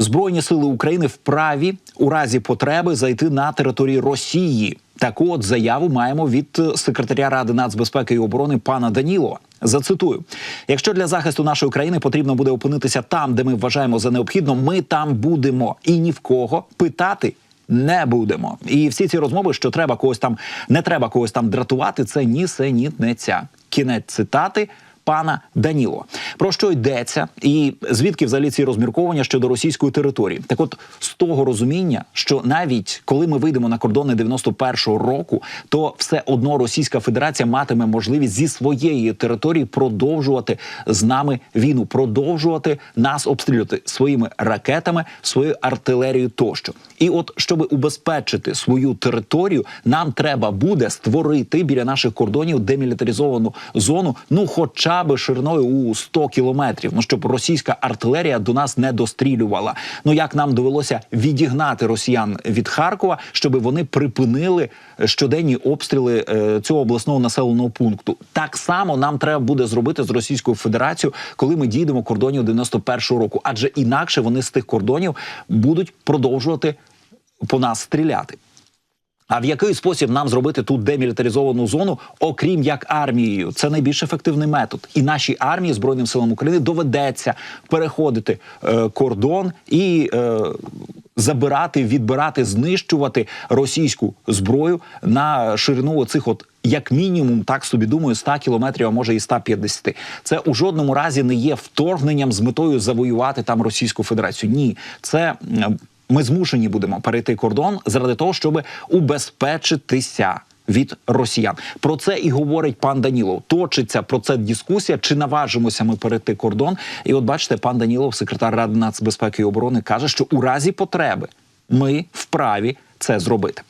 Збройні сили України вправі у разі потреби зайти на територію Росії. Таку от заяву маємо від е, секретаря Ради нацбезпеки і оборони пана Данілова. Зацитую: якщо для захисту нашої країни потрібно буде опинитися там, де ми вважаємо за необхідно, ми там будемо і ні в кого питати. Не будемо, і всі ці розмови, що треба когось там, не треба когось там дратувати. Це нісенітниця. Кінець цитати пана Даніло. Про що йдеться, і звідки взагалі ці розмірковання щодо російської території? Так, от з того розуміння, що навіть коли ми вийдемо на кордони 91-го року, то все одно Російська Федерація матиме можливість зі своєї території продовжувати з нами війну, продовжувати нас обстрілювати своїми ракетами, своєю артилерією тощо. І от щоб убезпечити свою територію, нам треба буде створити біля наших кордонів демілітаризовану зону, ну хоча б шириною у 100 кілометрів. Ну щоб російська артилерія до нас не дострілювала. Ну як нам довелося відігнати росіян від Харкова, щоб вони припинили щоденні обстріли е, цього обласного населеного пункту. Так само нам треба буде зробити з Російською Федерацією, коли ми дійдемо кордонів 91-го року, адже інакше вони з тих кордонів будуть продовжувати по нас стріляти. А в який спосіб нам зробити тут демілітаризовану зону, окрім як армією? Це найбільш ефективний метод. І нашій армії збройним силам України доведеться переходити е, кордон і е, забирати, відбирати, знищувати російську зброю на ширину оцих от. Як мінімум, так собі думаю, 100 кілометрів, а може і 150. Це у жодному разі не є вторгненням з метою завоювати там Російську Федерацію. Ні, це ми змушені будемо перейти кордон заради того, щоб убезпечитися. Від росіян про це і говорить пан Данілов. Точиться про це дискусія, чи наважимося ми перейти кордон. І от бачите, пан Данілов, секретар Ради нацбезпеки і оборони, каже, що у разі потреби ми вправі це зробити.